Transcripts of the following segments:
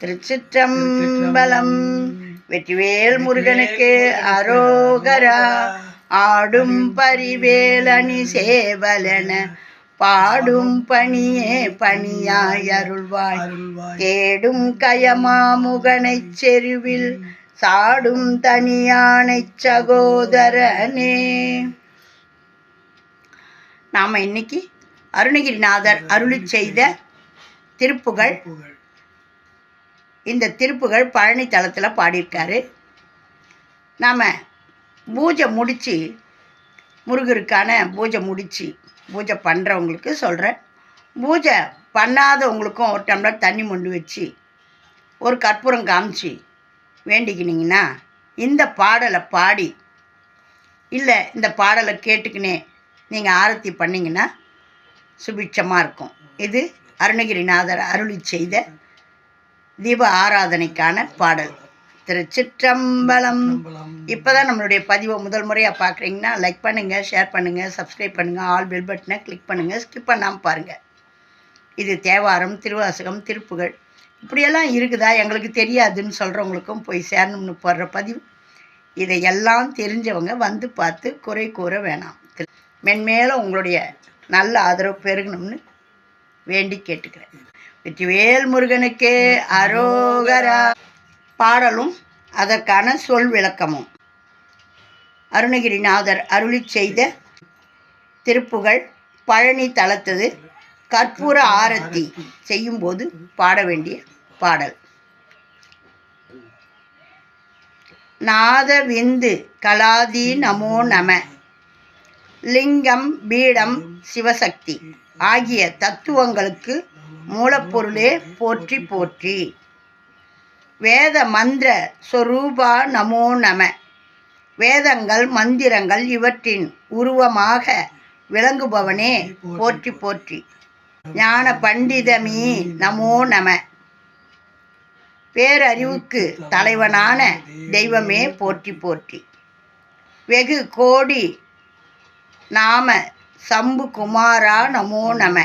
திருச்சிற்றம்பலம். வெற்றிவேல் முருகனுக்கு அரோகரா. ஆடும் பரிவேலணி சேவலென. பாடும் பணியே பணியாய் அருள்வாய். தேடும் கயமாமுகனைச் செருவில் சாடும் தனியானைச் சகோதரனே. நாம் இன்னைக்கு அருணகிரிநாதர் அருளி செய்த திருப்புகள். இந்த திருப்புகள் பழனி தளத்தில் பாடியிருக்காரு. நாம் பூஜை முடித்து முருகருக்கான பூஜை முடித்து பூஜை பண்ணுறவங்களுக்கு சொல்கிறேன் பூஜை பண்ணாதவங்களுக்கும் ஒரு டம்ளர் தண்ணி மொண்டு வச்சு ஒரு கற்பூரம் காமிச்சு வேண்டிக்கினீங்கன்னா இந்த பாடலை பாடி இல்லை இந்த பாடலை கேட்டுக்கினே நீங்கள் ஆரத்தி பண்ணிங்கன்னா சுபிட்சமாக இருக்கும். இது அருணகிரிநாதர் அருளி செய்த தீப ஆராதனைக்கான பாடல். திருச்சிற்றம்பலம் இப்போ தான் நம்மளுடைய பதிவை முதல் முறையாக பார்க்குறீங்கன்னா லைக் பண்ணுங்கள் ஷேர் பண்ணுங்கள் சப்ஸ்கிரைப் பண்ணுங்கள் ஆல் பெல் பட்டனை கிளிக் பண்ணுங்கள் ஸ்கிப் பண்ணாமல் பாருங்கள் இது தேவாரம் திருவாசகம் திருப்புகழ் இப்படியெல்லாம் இருக்குதா? எங்களுக்கு தெரியாதுன்னு சொல்கிறவங்களுக்கும் போய் சேரணும்னு போடுற பதிவு. இதையெல்லாம் தெரிஞ்சவங்க வந்து பார்த்து குறை கூற வேணாம். மென்மேலும் உங்களுடைய நல்ல ஆதரவு பெருகணும்னு வேண்டி கேட்டுக்கிறேன். வெற்றிவேல் முருகனுக்கே அரோகரா. பாடலும் அதற்கான சொல் விளக்கமும். அருணகிரிநாதர் அருளி செய்த திருப்புகழ் பழனி தளத்தது கற்பூர ஆரத்தி செய்யும்போது பாட வேண்டிய பாடல். நாத விந்து கலாதி நமோ நம. லிங்கம் பீடம் சிவசக்தி. ஆகிய தத்துவங்களுக்கு மூலப்பொருளே போற்றி போற்றி. வேத மந்திர சொரூபா நமோ நம. வேதங்கள் மந்திரங்கள் இவற்றின் உருவமாக விளங்குபவனே போற்றி போற்றி. ஞான பண்டிதமீ நமோ நம. பேரறிவுக்கு தலைவனான தெய்வமே போற்றி போற்றி. வெகு கோடி நாம சம்பு குமாரா நமோ நம.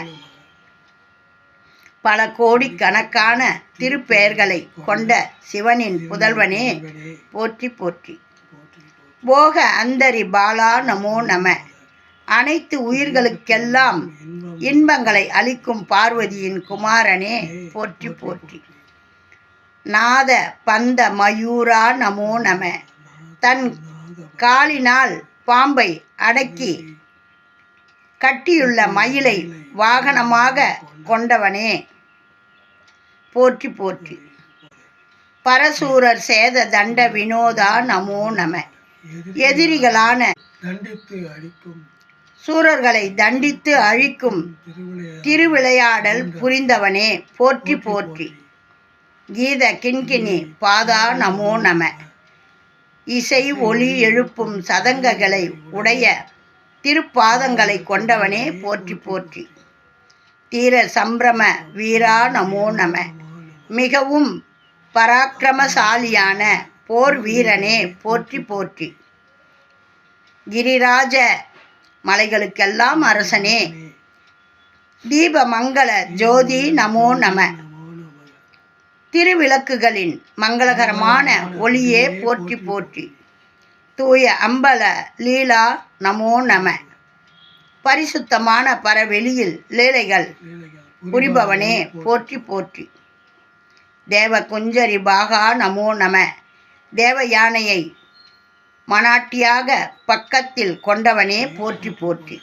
பல கோடி கணக்கான திருப்பெயர்களை கொண்ட சிவனின் புதல்வனே போற்றி போற்றி. போக அந்தரி பாலா நமோ நம. அனைத்து உயிர்களுக்கெல்லாம் இன்பங்களை அளிக்கும் பார்வதியின் குமாரனே போற்றி போற்றி. நாத பந்த மயூரா நமோ நம. தன் காலினால் பாம்பை அடக்கி கட்டியுள்ள மயிலை வாகனமாக கொண்டவனே. போற்றி போற்றி. பரசூரர் சேத தண்ட வினோதா நமோ நம. எதிரிகளான சூரர்களை தண்டித்து அழிக்கும் திருவிளையாடல் புரிந்தவனே. போற்றி போற்றி கீத கிண்கிணி பாதா நமோ நம. இசை ஒளி எழுப்பும் சதங்ககளை உடைய திருப்பாதங்களை கொண்டவனே போற்றி போற்றி. தீர சம்பிரம வீரா நமோ நம. மிகவும் பராக்கிரமசாலியான போர் வீரனே போற்றி போற்றி. கிரிராஜ மலைகளுக்கெல்லாம் அரசனே. தீபமங்கள ஜோதி நமோ நம. திருவிளக்குகளின் மங்களகரமான ஒளியே போற்றி போற்றி. தூய அம்பல லீலா நமோ நம. பரிசுத்தமான பரவெளியில் லீலைகள் புரிபவனே போற்றி போற்றி. தேவ குஞ்சரி பாகா நமோ நம. தேவ யானையை மனாட்டியாக பக்கத்தில் கொண்டவனே போற்றி போற்றி.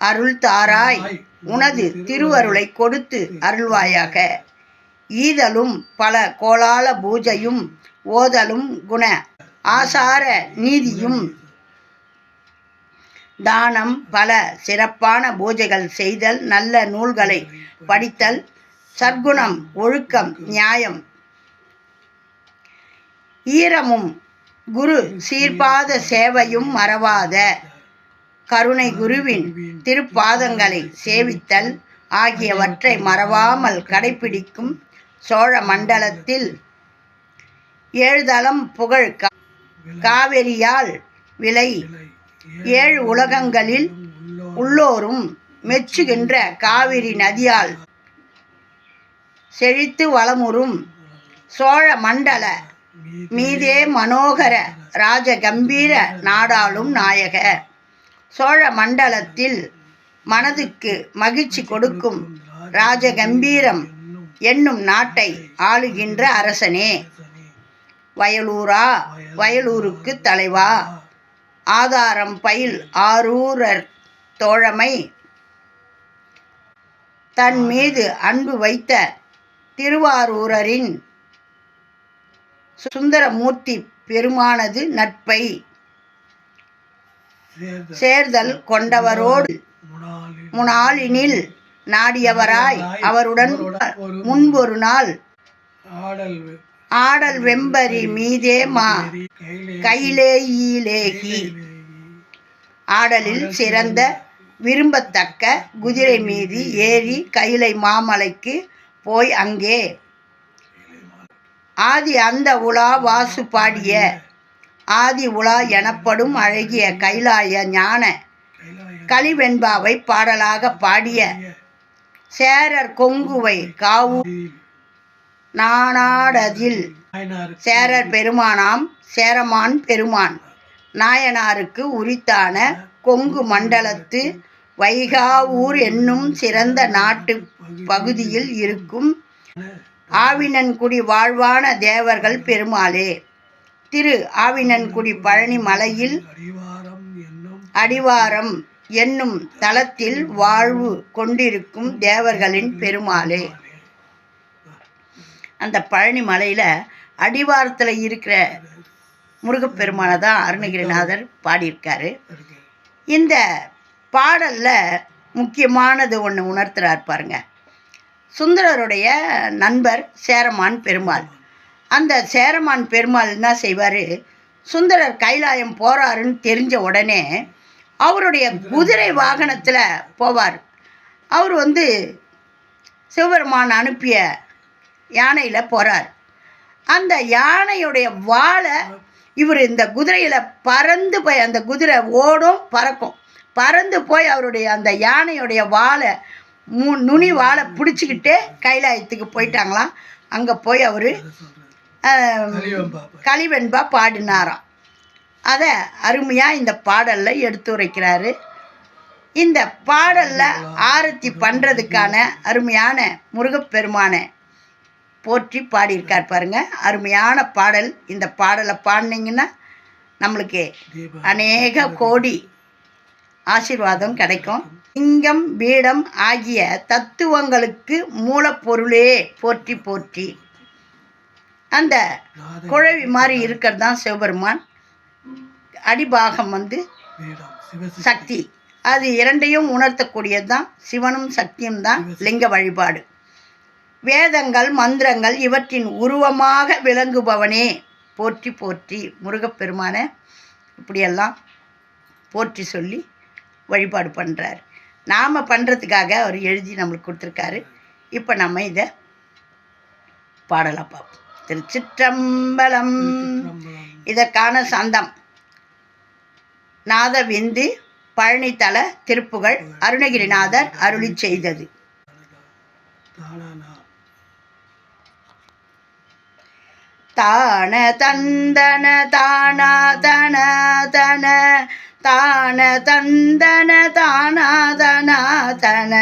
அருள் தாராய் உனது திருவருளை கொடுத்து அருள்வாயாக. ஈதலும் பல கோலால பூஜையும் ஓதலும் குண ஆசார நீதியும் தானம் பல சிறப்பான பூஜைகள் செய்தல் நல்ல நூல்களை படித்தல் சற்குணம் ஒழுக்கம் நியாயம். ஈரமும் குரு சீர்பாத சேவையும் மறவாத கருணை குருவின் திருப்பாதங்களை சேவித்தல் ஆகியவற்றை மறவாமல் கடைப்பிடிக்கும் சோழ மண்டலத்தில் ஏழுதளம் புகழ் கா- காவிரியால் விலை ஏழு உலகங்களில் உள்ளோரும் மெச்சுகின்ற காவிரி நதியால் செழித்து வளமுறும் சோழ மண்டல மீதே மனோகர ராஜ கம்பீர நாடாளும் நாயக. சோழ மண்டலத்தில் மனதுக்கு மகிழ்ச்சி கொடுக்கும் ராஜ கம்பீரம் என்னும் நாட்டை ஆளுகின்ற அரசனே. வயலூரா வயலூருக்கு தலைவா. ஆதாரம் பயில் ஆரூரர் தோழமை. தன் மீது அன்பு வைத்த திருவாரூரரின் சுந்தரமூர்த்தி பெருமானது நட்பை சேர்தல் கொண்டவரோடு முனாளினில் நாடியவராய் அவருடன் முன்பொரு நாள் ஆடல் வெம்பரி மீதே மா. கையிலே ஈலேகி ஆடலில் சிறந்த விரும்பத்தக்க குதிரை மீது ஏறி கயிலை மாமலைக்கு போய் அங்கே. ஆதி அந்த உலா வாசு பாடிய ஆதி உலா எனப்படும் அழகிய கைலாய ஞான கைலாய கலிவெண்பாவை பாடலாக பாடிய சேரர் கொங்குவை காவு நானாடதில் சேரர் பெருமானாம் சேரமான் பெருமான். நாயனாருக்கு உரித்தான கொங்கு மண்டலத்து வைகாவூர் என்னும் சிறந்த நாட்டு பகுதியில் இருக்கும் ஆவினன்குடி வாழ்வான தேவர்கள் பெருமாளே. திரு ஆவினன்குடி பழனி மலையில் அடிவாரம் என்னும் அடிவாரம் என்னும் தலத்தில் வாழ்வு கொண்டிருக்கும் தேவர்களின் பெருமாளே. அந்த பழனி மலையில் அடிவாரத்தில் இருக்கிற முருகப்பெருமானை தான் அருணகிரிநாதர் பாடியிருக்காரு. இந்த பாடலில் முக்கியமானது ஒன்று உணர்த்துறார் பாருங்க. சுந்தரருடைய நண்பர் சேரமான் பெருமாள். அந்த சேரமான் பெருமாள் என்ன செய்வார்? சுந்தரர் கைலாயம் போகிறாருன்னு தெரிஞ்ச உடனே அவருடைய குதிரை வாகனத்தில் போவார். அவர் வந்து சிவபெருமான் அனுப்பிய யானையில் போகிறார் அந்த யானையுடைய வாழை இவர் இந்த குதிரையில் பறந்து போய் அந்த குதிரை ஓடும் பறக்கும். பறந்து போய் அவருடைய அந்த யானையுடைய வாழை மு நுனி வாழை பிடிச்சிக்கிட்டு கைலாயத்துக்கு போயிட்டாங்களாம். அங்கே போய் அவர் அதை கலிவெண்பா பாடினாராம். அதை அருமையாக இந்த பாடலில் எடுத்துரைக்கிறாரு இந்த பாடலில் ஆரத்தி பண்ணுறதுக்கான அருமையான முருகப்பெருமானை போற்றி பாடியிருக்கார் பாருங்க. அருமையான பாடல். இந்த பாடலை பாடினீங்கன்னா நம்மளுக்கு அநேக கோடி ஆசீர்வாதம் கிடைக்கும். சிங்கம் பீடம் ஆகிய தத்துவங்களுக்கு மூலப்பொருளே. போற்றி போற்றி. அந்த குழவி மாதிரி இருக்கிறது தான் சிவபெருமான். அடிபாகம் வந்து சக்தி. அது இரண்டையும் உணர்த்தக்கூடியது தான் சிவனும் சக்தியும் தான் லிங்க வழிபாடு. வேதங்கள் மந்திரங்கள் இவற்றின் உருவமாக விளங்குபவனே. போற்றி போற்றி. முருகப்பெருமானை இப்படியெல்லாம் போற்றி சொல்லி வழிபாடு பண்ணுறார் நாம் பண்ணுறதுக்காக அவர் எழுதி நம்மளுக்கு கொடுத்துருக்காரு. இப்போ நம்ம இதை பாடலாம் பார்ப்போம். திருச்சிற்றம்பலம். இதற்கான சந்தம். நாதவிந்து பழனித்தல திருப்புகழ். அருணகிரிநாதர் அருளி செய்தது. தான தந்தன தானா தன தன. தான தந்தன தானா தனா தன.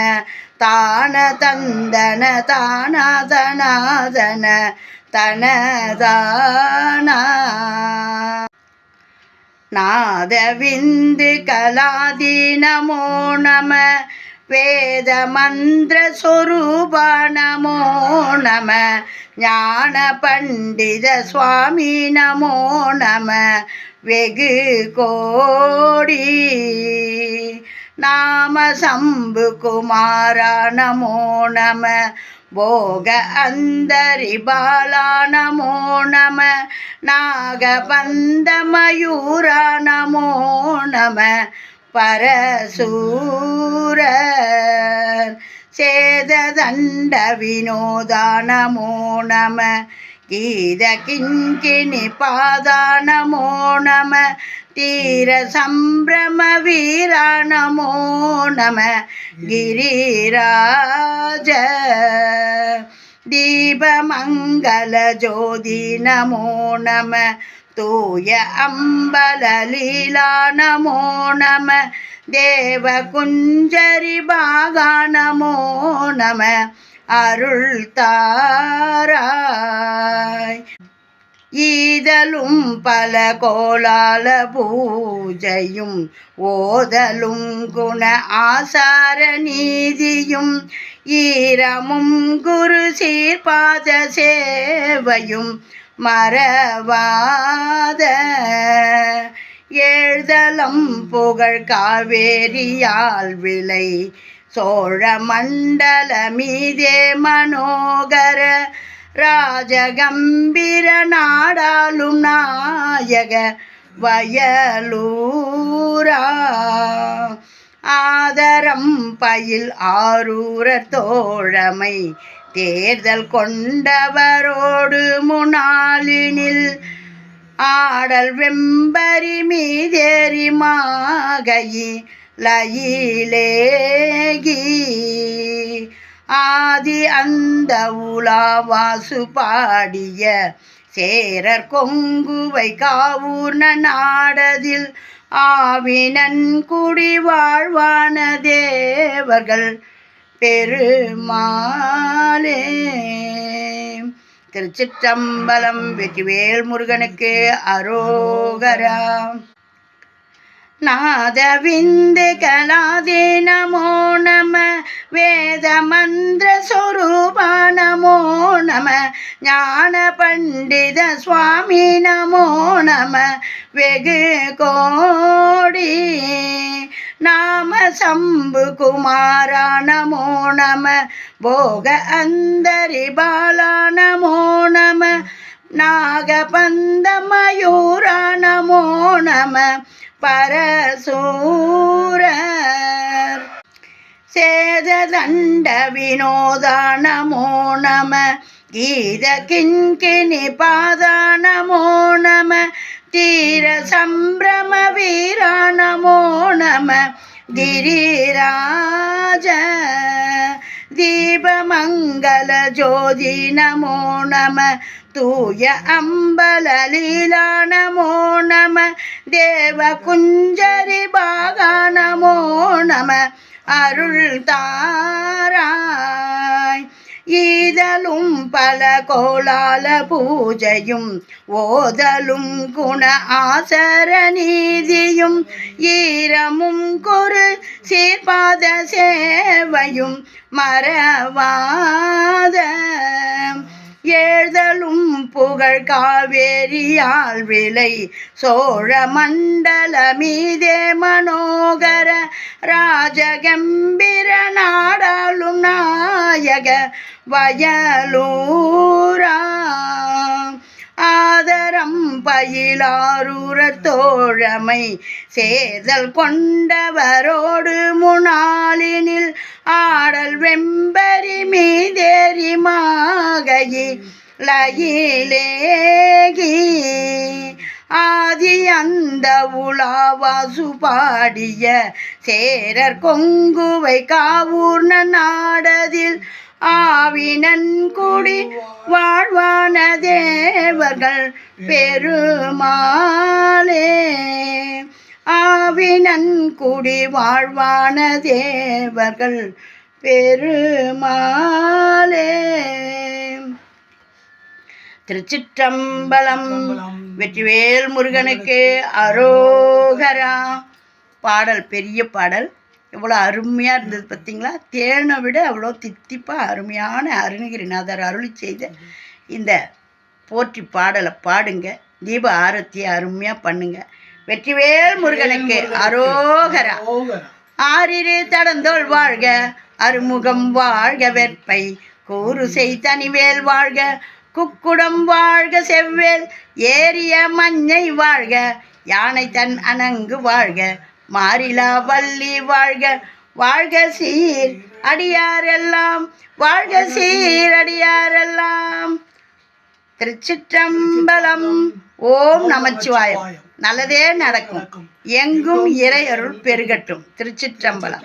தான தந்தன தானா தனா தன. தன தானா. நாதவிந்து கலாதீனமோ நம. நம வேத மந்திர சொரூப நமோ நம ஞான பண்டித சுவாமி நமோ நம வெகு கோடி. நாம சம்பு குமாரா நமோ நம போக அந்தரி பாலா நமோ நம நாகபந்த மயூரா நமோ நம பரசூர சேததண்ட வினோதானமோ நம? கீத கிங்கிணி பாதானமோ நம? தீர சம்பிரம வீராணமோ நம? கிரிராஜ தீபமங்கல ஜோதி நமோ நம? தூய அம்பல லீலா நமோ நம. தேவ குஞ்சரி பாகா நமோ நம. அருள் தாராய். ஈதலும் பல கோலால பூஜையும் ஓதலும் குண ஆசார நீதியும் ஈரமும் குரு சீர்பாத சேவையும் மறவாத. எழுதலம் புகழ் காவேரியால் விளை. சோழ மண்டல மீதே மனோகர. ராஜகம்பீர நாடாளும் நாயக வயலூரா. ஆதரம் பயில் ஆரூர தோழமை. தேர்தல் கொண்டவரோடு முனாலினில் ஆடல் வெம்பரி மீதேறி மாகையி லயிலேகி. ஆதி அந்த உலாவாசு பாடிய சேரர் கொங்குவை காவூர் நாடதில் ஆவினன் குடி வாழ்வான தேவர்கள் பெருமாளே. திருச்சிற்றம்பலம் வெற்றிவேல் முருகனுக்கு அரோகரா. நாதவிந்து கலாதே நமோ நம வேத மந்திர சொரூபா நமோ நம ஞான பண்டித சுவாமி நமோ நம வெகு கோடி. நாம சம்பு குமாரா நமோ நம. போக அந்தரி பாலா நமோ நம. நாகபந்த மயூரா நமோ. நம பரசூரர். சேததண்ட வினோதா நமோ நம. கீத கிண்கிணி பாதா நமோ நம. தீர சம்பிரம வீரா நமோ நம கிரிராஜ. தீபமங்கல ஜோதி நமோ நம. தூய அம்பல லீலா நமோ நம. தேவ குஞ்சரி பாகா நமோ நம. அருள் தாராய் ஈதலும் பல கோலால பூஜையும் ஓதலும் குண ஆசர நீதியும் ஈரமும் குரு சீர்பாத சேவையும் மறவாத. ஏழ்தலும் புகழ் காவேரியால் விளை. சோழ மண்டல மீதே மனோகர ராஜகம்பீர நாடாளும் நாயக வயலூரா. ஆதரம் பயிலாரூர தோழமை. சேதல் கொண்டவரோடு முனாலினில் ஆடல் வெம்பரி மீதேறி மாகையி. லயிலேகி ஆதி அந்த உலாவாசு பாடிய சேரர் கொங்குவை காவூர்ண நாடதில் ஆவினன் குடி வாழ்வான தேவர்கள் பெருமாளே. ஆவினன் குடி வாழ்வான தேவர்கள் பெருமாளே. திருச்சிற்றம்பலம் வெற்றிவேல் முருகனுக்கு அரோகரா. பாடல் பெரிய பாடல். எவ்வளோ அருமையாக இருந்தது பார்த்தீங்களா தேனை விட அவ்வளோ தித்திப்பாக அருமையான அருணகிரிநாதர் அருளி செய்த இந்த போற்றி பாடலை பாடுங்க. தீப ஆரத்தியை அருமையாக பண்ணுங்க. வெற்றிவேல் முருகனுக்கு அரோகரா. ஆறிரு தடந்தோள் வாழ்க அருமுகம் வாழ்க வெற்பை கூறு செய் தனிவேல் வாழ்க குக்குடம் வாழ்க செவ்வேல் ஏறிய மஞ்சை வாழ்க யானை தன் அணங்கு வாழ்க மாறிலா வள்ளி வாழ்க வாழ்க சீர் அடியாரெல்லாம் வாழ்க சீர் அடியாரெல்லாம். திருச்சிற்றம்பலம் ஓம் நமச்சிவாயம். நல்லதே நடக்கும். எங்கும் இறையருள் பெருகட்டும். திருச்சிற்றம்பலம்.